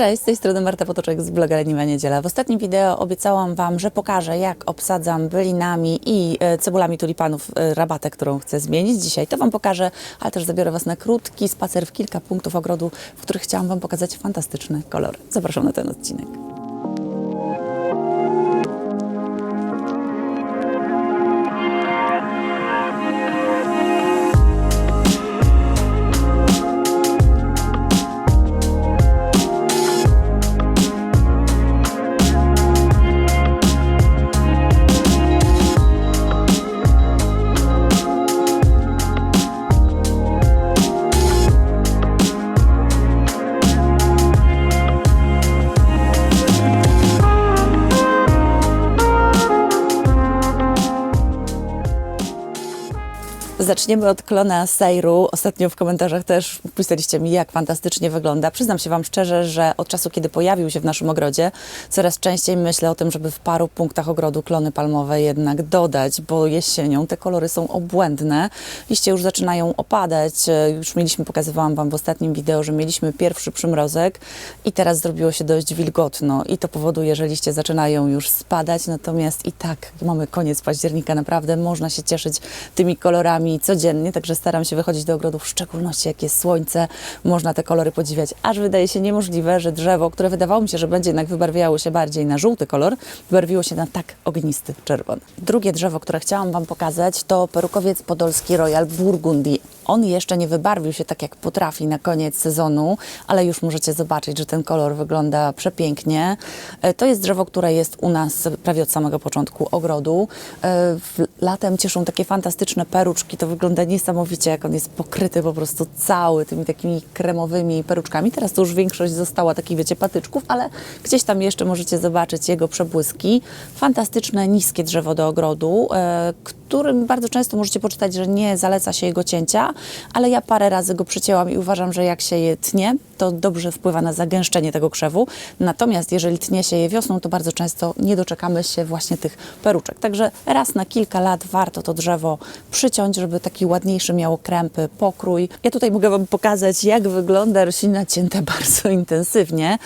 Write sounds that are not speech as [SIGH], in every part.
Cześć, z tej strony Marta Potoczek z bloga Leniwa Niedziela. W ostatnim wideo obiecałam Wam, że pokażę jak obsadzam bylinami i e, cebulami tulipanów e, rabatę, którą chcę zmienić. Dzisiaj to Wam pokażę, ale też zabiorę Was na krótki spacer w kilka punktów ogrodu, w których chciałam Wam pokazać fantastyczne kolory. Zapraszam na ten odcinek. Zaczniemy od klona Sejru. Ostatnio w komentarzach też pisaliście mi, jak fantastycznie wygląda. Przyznam się Wam szczerze, że od czasu, kiedy pojawił się w naszym ogrodzie, coraz częściej myślę o tym, żeby w paru punktach ogrodu klony palmowe jednak dodać, bo jesienią te kolory są obłędne. Liście już zaczynają opadać. Już mieliśmy, pokazywałam Wam w ostatnim wideo, że mieliśmy pierwszy przymrozek i teraz zrobiło się dość wilgotno i to powoduje, że liście zaczynają już spadać, natomiast i tak mamy koniec października, naprawdę można się cieszyć tymi kolorami codziennie, także staram się wychodzić do ogrodu, w szczególności jak jest słońce, można te kolory podziwiać, aż wydaje się niemożliwe, że drzewo, które wydawało mi się, że będzie jednak wybarwiało się bardziej na żółty kolor, wybarwiło się na tak ognisty czerwony. Drugie drzewo, które chciałam Wam pokazać, to perukowiec podolski Royal Burgundy. On jeszcze nie wybarwił się tak, jak potrafi na koniec sezonu, ale już możecie zobaczyć, że ten kolor wygląda przepięknie. E, To jest drzewo, które jest u nas prawie od samego początku ogrodu. E, Latem cieszą takie fantastyczne peruczki. To wygląda niesamowicie, jak on jest pokryty po prostu cały tymi takimi kremowymi peruczkami. Teraz to już większość została takich, wiecie, patyczków, ale gdzieś tam jeszcze możecie zobaczyć jego przebłyski. Fantastyczne, niskie drzewo do ogrodu, e, którym bardzo często możecie poczytać, że nie zaleca się jego cięcia, ale ja parę razy go przycięłam i uważam, że jak się je tnie, to dobrze wpływa na zagęszczenie tego krzewu. Natomiast jeżeli tnie się je wiosną, to bardzo często nie doczekamy się właśnie tych peruczek. Także raz na kilka lat warto to drzewo przyciąć, żeby taki ładniejszy miało krępy, pokrój. Ja tutaj mogę Wam pokazać, jak wygląda roślina cięta bardzo intensywnie.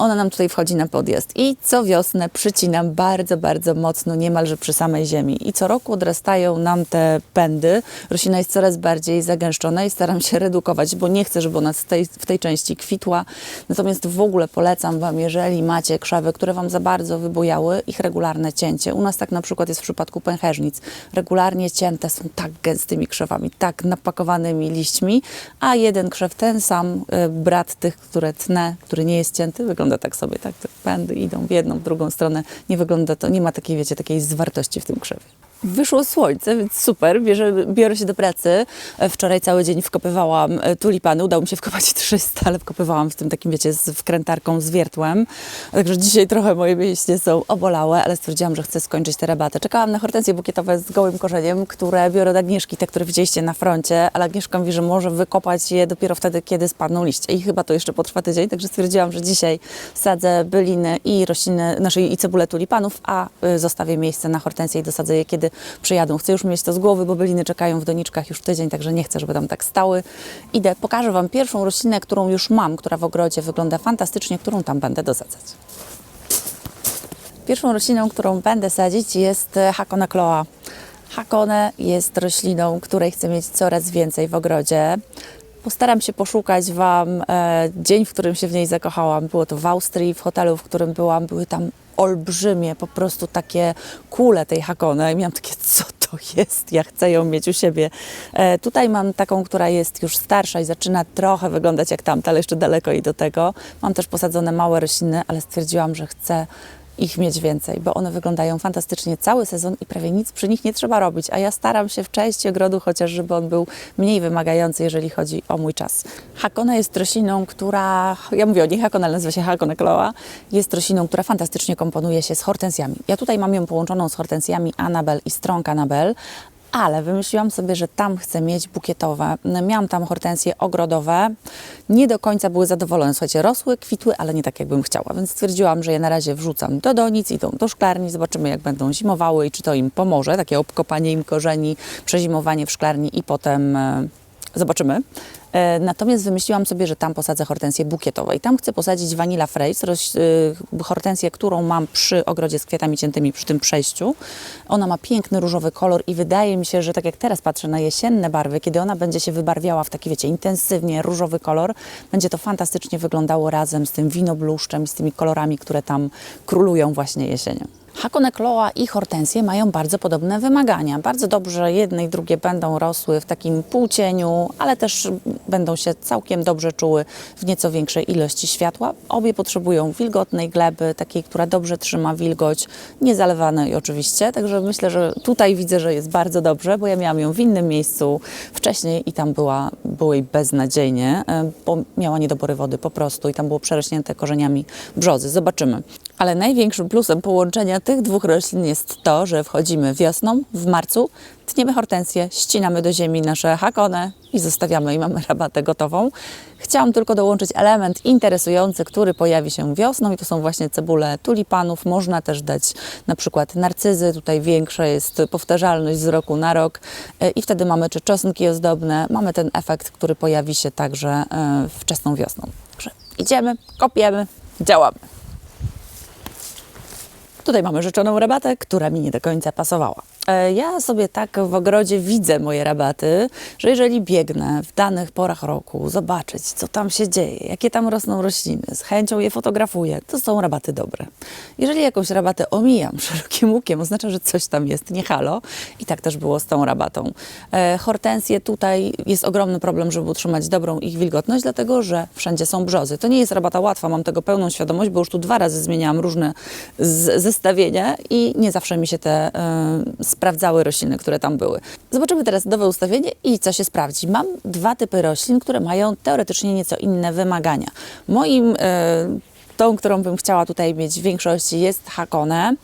Ona nam tutaj wchodzi na podjazd i co wiosnę przycinam bardzo, bardzo mocno, niemalże przy samej ziemi. I co roku odrastają nam te pędy. Roślina jest coraz bardziej zagęszczona i staram się redukować, bo nie chcę, żeby ona tej, w tej części kwitła. Natomiast w ogóle polecam Wam, jeżeli macie krzewy, które Wam za bardzo wybujały, ich regularne cięcie. U nas tak na przykład jest w przypadku pęchernic. Regularnie cięte są tak gęstymi krzewami, tak napakowanymi liśćmi, a jeden krzew, ten sam y, brat tych, które tnę, który nie jest cięty, wygląda tak sobie, tak, te pędy idą w jedną, w drugą stronę. Nie wygląda to, nie ma takiej, wiecie, takiej zwartości w tym krzewie. Wyszło słońce, więc super, bierze, biorę się do pracy. Wczoraj cały dzień wkopywałam e, tulipany, udało mi się wkopać [LAUGHS] 300, ale wkopywałam w tym takim, wiecie, z wkrętarką, z wiertłem. Także dzisiaj trochę moje mięśnie są obolałe, ale stwierdziłam, że chcę skończyć tę rabatę. Czekałam na hortensje bukietowe z gołym korzeniem, które biorę od Agnieszki, te, które widzieliście na froncie, ale Agnieszka mówi, że może wykopać je dopiero wtedy, kiedy spadną liście. I chyba to jeszcze potrwa tydzień, także stwierdziłam, że dzisiaj sadzę byliny i rośliny, znaczy i cebulę tulipanów, a y, zostawię miejsce na hortensję i dosadzę je, kiedy przyjadą. Chcę już mieć to z głowy, bo byliny czekają w doniczkach już tydzień, także nie chcę, żeby tam tak stały. Idę, pokażę Wam pierwszą roślinę, którą już mam, która w ogrodzie wygląda fantastycznie, którą tam będę dosadzać. Pierwszą rośliną, którą będę sadzić jest Hakone Cloa. Hakone jest rośliną, której chcę mieć coraz więcej w ogrodzie. Postaram się poszukać Wam e, dzień, w którym się w niej zakochałam. Było to w Austrii, w hotelu, w którym byłam. Były tam olbrzymie, po prostu takie kule tej Hakone i miałam takie, co to jest? Ja chcę ją mieć u siebie. E, tutaj mam taką, która jest już starsza i zaczyna trochę wyglądać jak tamta, ale jeszcze daleko i do tego. Mam też posadzone małe rośliny, ale stwierdziłam, że chcę ich mieć więcej, bo one wyglądają fantastycznie cały sezon i prawie nic przy nich nie trzeba robić, a ja staram się w części ogrodu, chociaż żeby on był mniej wymagający, jeżeli chodzi o mój czas. Hakona jest rośliną, która, ja mówię o niej Hakona, ale nazywa się Hakona Cloa, jest rośliną, która fantastycznie komponuje się z hortensjami. Ja tutaj mam ją połączoną z hortensjami Annabel i Strong Annabel, ale wymyśliłam sobie, że tam chcę mieć bukietowe. Miałam tam hortensje ogrodowe. Nie do końca były zadowolone. Słuchajcie, rosły, kwitły, ale nie tak, jakbym chciała. Więc stwierdziłam, że je na razie wrzucam do donic, idą do szklarni. Zobaczymy, jak będą zimowały i czy to im pomoże. Takie obkopanie im korzeni, przezimowanie w szklarni i potem e, zobaczymy. E, Natomiast wymyśliłam sobie, że tam posadzę hortensję bukietową i tam chcę posadzić Vanilla Fraise, roś, y, hortensję, którą mam przy ogrodzie z kwiatami ciętymi, przy tym przejściu. Ona ma piękny różowy kolor i wydaje mi się, że tak jak teraz patrzę na jesienne barwy, kiedy ona będzie się wybarwiała w taki, wiecie, intensywnie różowy kolor, będzie to fantastycznie wyglądało razem z tym winobluszczem i z tymi kolorami, które tam królują właśnie jesienią. Hakone Kloa i hortensje mają bardzo podobne wymagania. Bardzo dobrze jedne i drugie będą rosły w takim półcieniu, ale też będą się całkiem dobrze czuły w nieco większej ilości światła. Obie potrzebują wilgotnej gleby, takiej, która dobrze trzyma wilgoć, nie zalewanej oczywiście. Także myślę, że tutaj widzę, że jest bardzo dobrze, bo ja miałam ją w innym miejscu wcześniej i tam była, było jej beznadziejnie, e, bo miała niedobory wody po prostu i tam było przerośnięte korzeniami brzozy. Zobaczymy. Ale największym plusem połączenia tych dwóch roślin jest to, że wchodzimy wiosną, w marcu, tniemy hortensję, ścinamy do ziemi nasze hakone i zostawiamy i mamy rabatę gotową. Chciałam tylko dołączyć element interesujący, który pojawi się wiosną i to są właśnie cebule tulipanów. Można też dać na przykład narcyzy, tutaj większa jest powtarzalność z roku na rok e, i wtedy mamy czy czosnki ozdobne, mamy ten efekt, który pojawi się także e, wczesną wiosną. Także idziemy, kopiemy, działamy. Tutaj mamy rzeczoną rabatę, która mi nie do końca pasowała. E, Ja sobie tak w ogrodzie widzę moje rabaty, że jeżeli biegnę w danych porach roku, zobaczyć, co tam się dzieje, jakie tam rosną rośliny, z chęcią je fotografuję, to są rabaty dobre. Jeżeli jakąś rabatę omijam [LAUGHS] szerokim łukiem, oznacza, że coś tam jest nie halo. I tak też było z tą rabatą. E, Hortensje tutaj jest ogromny problem, żeby utrzymać dobrą ich wilgotność, dlatego że wszędzie są brzozy. To nie jest rabata łatwa, mam tego pełną świadomość, bo już tu dwa razy zmieniałam różne zestawienia i nie zawsze mi się te e, sprawdzały rośliny, które tam były. Zobaczymy teraz nowe ustawienie i co się sprawdzi. Mam dwa typy roślin, które mają teoretycznie nieco inne wymagania. Moim e, tą, którą bym chciała tutaj mieć w większości jest hakone,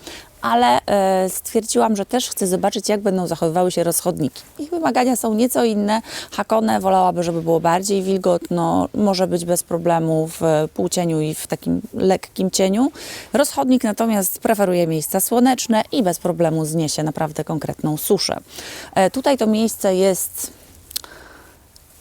ale e, stwierdziłam, że też chcę zobaczyć, jak będą zachowywały się rozchodniki. Ich wymagania są nieco inne. Hakone wolałaby, żeby było bardziej wilgotno, może być bez problemu w półcieniu i w takim lekkim cieniu. Rozchodnik natomiast preferuje miejsca słoneczne i bez problemu zniesie naprawdę konkretną suszę. E, tutaj to miejsce jest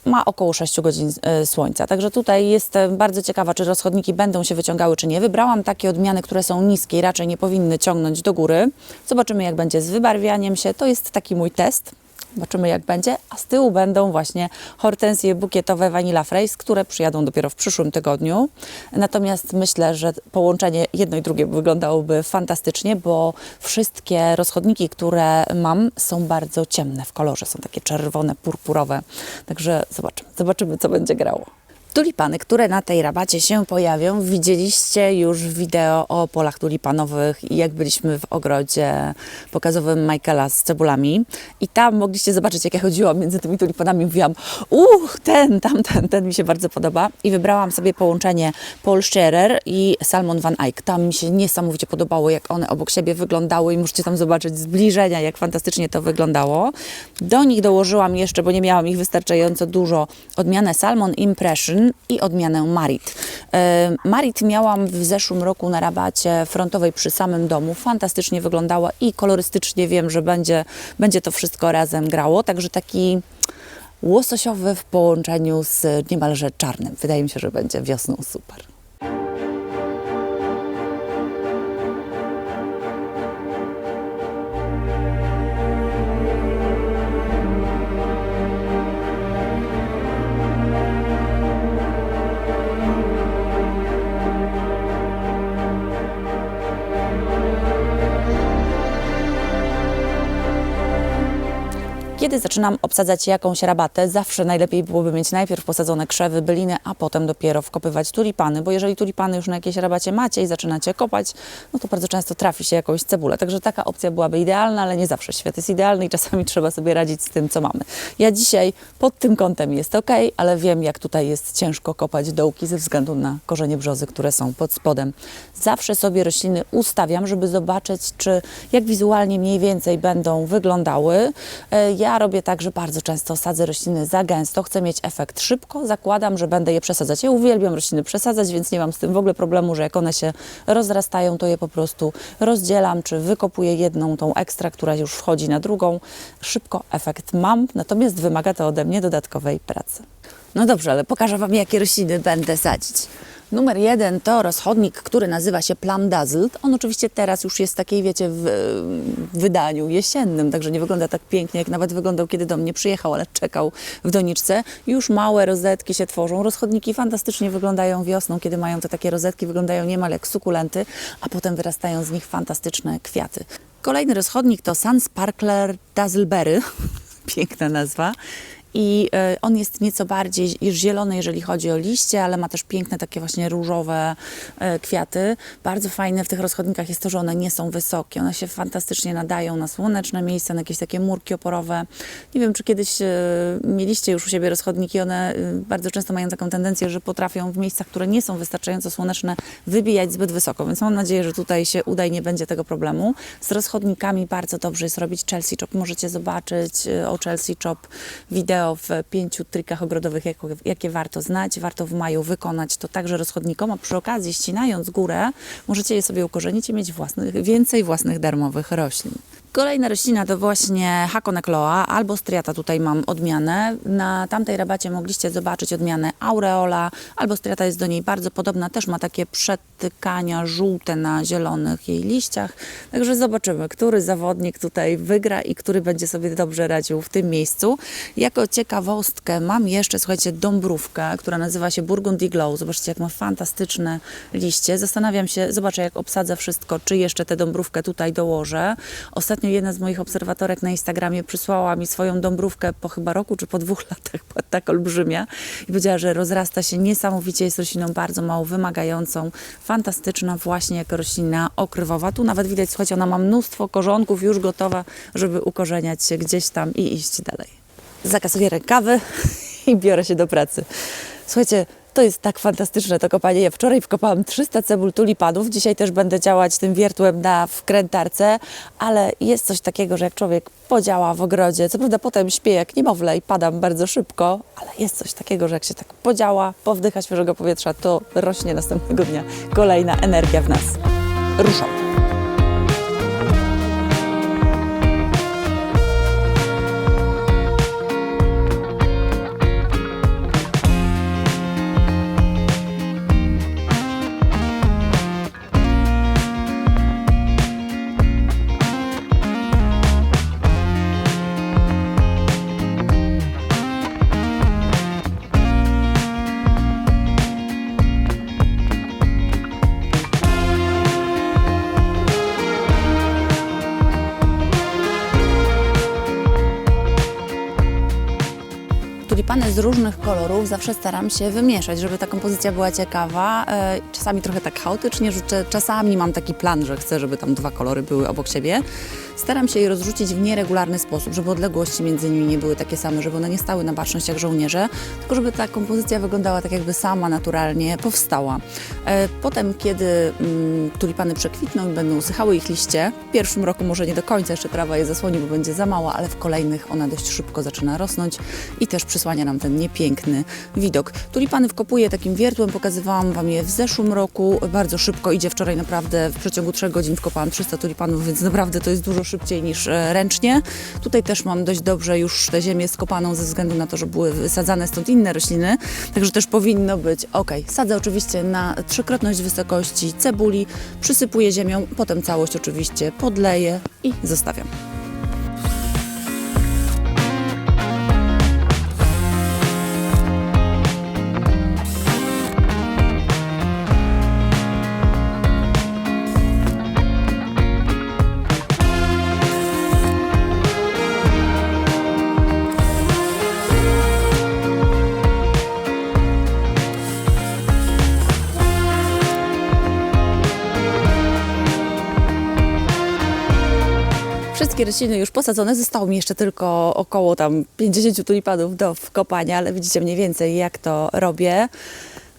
ma około 6 godzin e, słońca. Także tutaj jestem bardzo ciekawa, czy rozchodniki będą się wyciągały, czy nie. Wybrałam takie odmiany, które są niskie i raczej nie powinny ciągnąć do góry. Zobaczymy, jak będzie z wybarwianiem się. To jest taki mój test. Zobaczymy, jak będzie. A z tyłu będą właśnie hortensje bukietowe Vanilla Fraise, które przyjadą dopiero w przyszłym tygodniu. Natomiast myślę, że połączenie jedno i drugie wyglądałoby fantastycznie, bo wszystkie rozchodniki, które mam, są bardzo ciemne w kolorze. Są takie czerwone, purpurowe. Także zobaczymy, zobaczymy co będzie grało. Tulipany, które na tej rabacie się pojawią, widzieliście już wideo o polach tulipanowych i jak byliśmy w ogrodzie pokazowym Michaela z cebulami. I tam mogliście zobaczyć, jak ja chodziłam między tymi tulipanami. Mówiłam, uch, ten, tamten, ten mi się bardzo podoba. I wybrałam sobie połączenie Paul Scherer i Salmon Van Eyck. Tam mi się niesamowicie podobało, jak one obok siebie wyglądały i możecie tam zobaczyć zbliżenia, jak fantastycznie to wyglądało. Do nich dołożyłam jeszcze, bo nie miałam ich wystarczająco dużo, odmianę Salmon Impression i odmianę Marit. E, Marit miałam w zeszłym roku na rabacie frontowej przy samym domu. Fantastycznie wyglądała i kolorystycznie wiem, że będzie, będzie to wszystko razem grało. Także taki łososiowy w połączeniu z niemalże czarnym. Wydaje mi się, że będzie wiosną super. Kiedy zaczynam obsadzać jakąś rabatę, zawsze najlepiej byłoby mieć najpierw posadzone krzewy, byliny, a potem dopiero wkopywać tulipany, bo jeżeli tulipany już na jakiejś rabacie macie i zaczynacie kopać, no to bardzo często trafi się jakąś cebulę. Także taka opcja byłaby idealna, ale nie zawsze świat jest idealny i czasami [LAUGHS] trzeba sobie radzić z tym, co mamy. Ja dzisiaj pod tym kątem jest ok, ale wiem, jak tutaj jest ciężko kopać dołki ze względu na korzenie brzozy, które są pod spodem. Zawsze sobie rośliny ustawiam, żeby zobaczyć, czy jak wizualnie mniej więcej będą wyglądały. E, Ja robię tak, że bardzo często sadzę rośliny za gęsto, chcę mieć efekt szybko, zakładam, że będę je przesadzać. Ja uwielbiam rośliny przesadzać, więc nie mam z tym w ogóle problemu, że jak one się rozrastają, to je po prostu rozdzielam, czy wykopuję jedną tą ekstra, która już wchodzi na drugą. Szybko efekt mam, natomiast wymaga to ode mnie dodatkowej pracy. No dobrze, ale pokażę Wam, jakie rośliny będę sadzić. Numer jeden to rozchodnik, który nazywa się Plum Dazzled. On oczywiście teraz już jest takiej, wiecie, w w wydaniu jesiennym, także nie wygląda tak pięknie, jak nawet wyglądał, kiedy do mnie przyjechał, ale czekał w doniczce. Już małe rozetki się tworzą. Rozchodniki fantastycznie wyglądają wiosną, kiedy mają te takie rozetki, wyglądają niemal jak sukulenty, a potem wyrastają z nich fantastyczne kwiaty. Kolejny rozchodnik to Sun Sparkler Dazzleberry. [LAUGHS] Piękna nazwa. I e, on jest nieco bardziej już zielony, jeżeli chodzi o liście, ale ma też piękne takie właśnie różowe e, kwiaty. Bardzo fajne w tych rozchodnikach jest to, że one nie są wysokie. One się fantastycznie nadają na słoneczne miejsca, na jakieś takie murki oporowe. Nie wiem, czy kiedyś e, mieliście już u siebie rozchodniki. One bardzo często mają taką tendencję, że potrafią w miejscach, które nie są wystarczająco słoneczne, wybijać zbyt wysoko. Więc mam nadzieję, że tutaj się uda i nie będzie tego problemu. Z rozchodnikami bardzo dobrze jest robić Chelsea Chop. Możecie zobaczyć o Chelsea Chop wideo w pięciu trikach ogrodowych, jak, jakie warto znać. Warto w maju wykonać to także rozchodnikom, a przy okazji ścinając górę, możecie je sobie ukorzenić i mieć własnych, więcej własnych darmowych roślin. Kolejna roślina to właśnie Hakonekloa albo striata, tutaj mam odmianę. Na tamtej rabacie mogliście zobaczyć odmianę Aureola, albo striata jest do niej bardzo podobna, też ma takie przetykania żółte na zielonych jej liściach. Także zobaczymy, który zawodnik tutaj wygra i który będzie sobie dobrze radził w tym miejscu. Jako ciekawostkę mam jeszcze, słuchajcie, dąbrówkę, która nazywa się Burgundy Glow. Zobaczcie, jak ma fantastyczne liście. Zastanawiam się, zobaczę jak obsadzę wszystko, czy jeszcze tę dąbrówkę tutaj dołożę. Ostatnio jedna z moich obserwatorek na Instagramie przysłała mi swoją dąbrówkę po chyba roku czy po dwóch [LAUGHS] latach, była tak olbrzymia i powiedziała, że rozrasta się niesamowicie, jest rośliną bardzo mało wymagającą, fantastyczna właśnie jako roślina okrywowa. Tu nawet widać, słuchajcie, ona ma mnóstwo korzonków już gotowa, żeby ukorzeniać się gdzieś tam i iść dalej. Zakasuję rękawy [LAUGHS] i biorę się do pracy. Słuchajcie, to jest tak fantastyczne to kopanie. Ja wczoraj wkopałam 300 cebul tulipanów. Dzisiaj też będę działać tym wiertłem na wkrętarce, ale jest coś takiego, że jak człowiek podziała w ogrodzie, co prawda potem śpię jak niemowlę i padam bardzo szybko, ale jest coś takiego, że jak się tak podziała, powdycha świeżego powietrza, to rośnie następnego dnia kolejna energia w nas. Ruszamy. Kolorów zawsze staram się wymieszać, żeby ta kompozycja była ciekawa. E, Czasami trochę tak chaotycznie rzucę, czasami mam taki plan, że chcę, żeby tam dwa kolory były obok siebie. Staram się je rozrzucić w nieregularny sposób, żeby odległości między nimi nie były takie same, żeby one nie stały na baczność jak żołnierze, tylko żeby ta kompozycja wyglądała tak, jakby sama naturalnie powstała. E, Potem, kiedy mm, tulipany przekwitną i będą usychały ich liście, w pierwszym roku może nie do końca jeszcze trawa je zasłoni, bo będzie za mała, ale w kolejnych ona dość szybko zaczyna rosnąć i też przysłania nam ten niepiękny widok. Tulipany wkopuję takim wiertłem, pokazywałam Wam je w zeszłym roku. Bardzo szybko idzie, wczoraj naprawdę w przeciągu 3 godzin wkopałam 300 tulipanów, więc naprawdę to jest dużo szybciej niż e, ręcznie. Tutaj też mam dość dobrze już tę ziemię skopaną ze względu na to, że były wysadzane stąd inne rośliny, także też powinno być ok. Sadzę oczywiście na trzykrotność wysokości cebuli, przysypuję ziemią, potem całość oczywiście podleję i zostawiam. Rośliny już posadzone, zostało mi jeszcze tylko około tam 50 tulipanów do wkopania, ale widzicie mniej więcej jak to robię.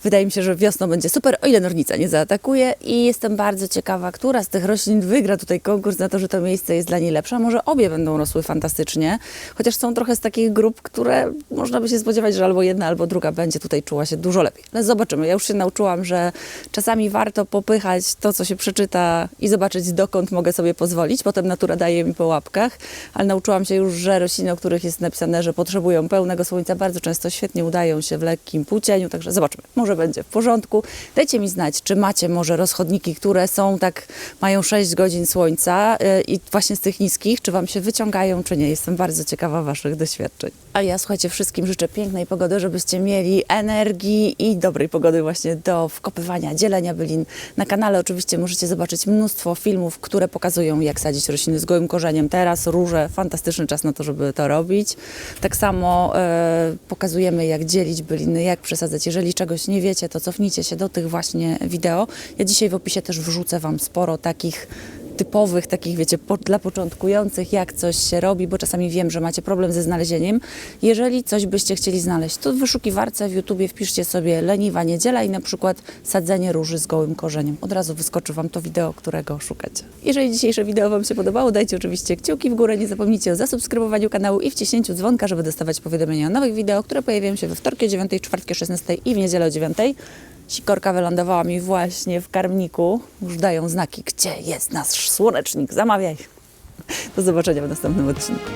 Wydaje mi się, że wiosną będzie super, o ile nornica nie zaatakuje i jestem bardzo ciekawa, która z tych roślin wygra tutaj konkurs na to, że to miejsce jest dla niej lepsze. Może obie będą rosły fantastycznie, chociaż są trochę z takich grup, które można by się spodziewać, że albo jedna, albo druga będzie tutaj czuła się dużo lepiej. Ale zobaczymy. Ja już się nauczyłam, że czasami warto popychać to, co się przeczyta i zobaczyć, dokąd mogę sobie pozwolić. Potem natura daje mi po łapkach, ale nauczyłam się już, że rośliny, o których jest napisane, że potrzebują pełnego słońca, bardzo często świetnie udają się w lekkim półcieniu, także zobaczymy. Może będzie w porządku. Dajcie mi znać, czy macie może rozchodniki, które są tak, mają 6 godzin słońca yy, i właśnie z tych niskich, czy Wam się wyciągają, czy nie. Jestem bardzo ciekawa Waszych doświadczeń. A ja słuchajcie, wszystkim życzę pięknej pogody, żebyście mieli energii i dobrej pogody właśnie do wkopywania, dzielenia bylin. Na kanale oczywiście możecie zobaczyć mnóstwo filmów, które pokazują, jak sadzić rośliny z gołym korzeniem. Teraz róże, fantastyczny czas na to, żeby to robić. Tak samo e, pokazujemy, jak dzielić byliny, jak przesadzać. Jeżeli czegoś nie wiecie, to cofnijcie się do tych właśnie wideo. Ja dzisiaj w opisie też wrzucę Wam sporo takich typowych, takich wiecie, po, dla początkujących, jak coś się robi, bo czasami wiem, że macie problem ze znalezieniem. Jeżeli coś byście chcieli znaleźć, to w wyszukiwarce w YouTubie wpiszcie sobie leniwa niedziela i na przykład sadzenie róży z gołym korzeniem. Od razu wyskoczy Wam to wideo, którego szukacie. Jeżeli dzisiejsze wideo Wam się podobało, dajcie oczywiście kciuki w górę, nie zapomnijcie o zasubskrybowaniu kanału i wciśnięciu dzwonka, żeby dostawać powiadomienia o nowych wideo, które pojawiają się we wtorki o 9, czwartki o 16 i w niedzielę o 9. Sikorka wylądowała mi właśnie w karmniku. Już dają znaki, gdzie jest nasz słonecznik. Zamawiaj. Do zobaczenia w następnym odcinku.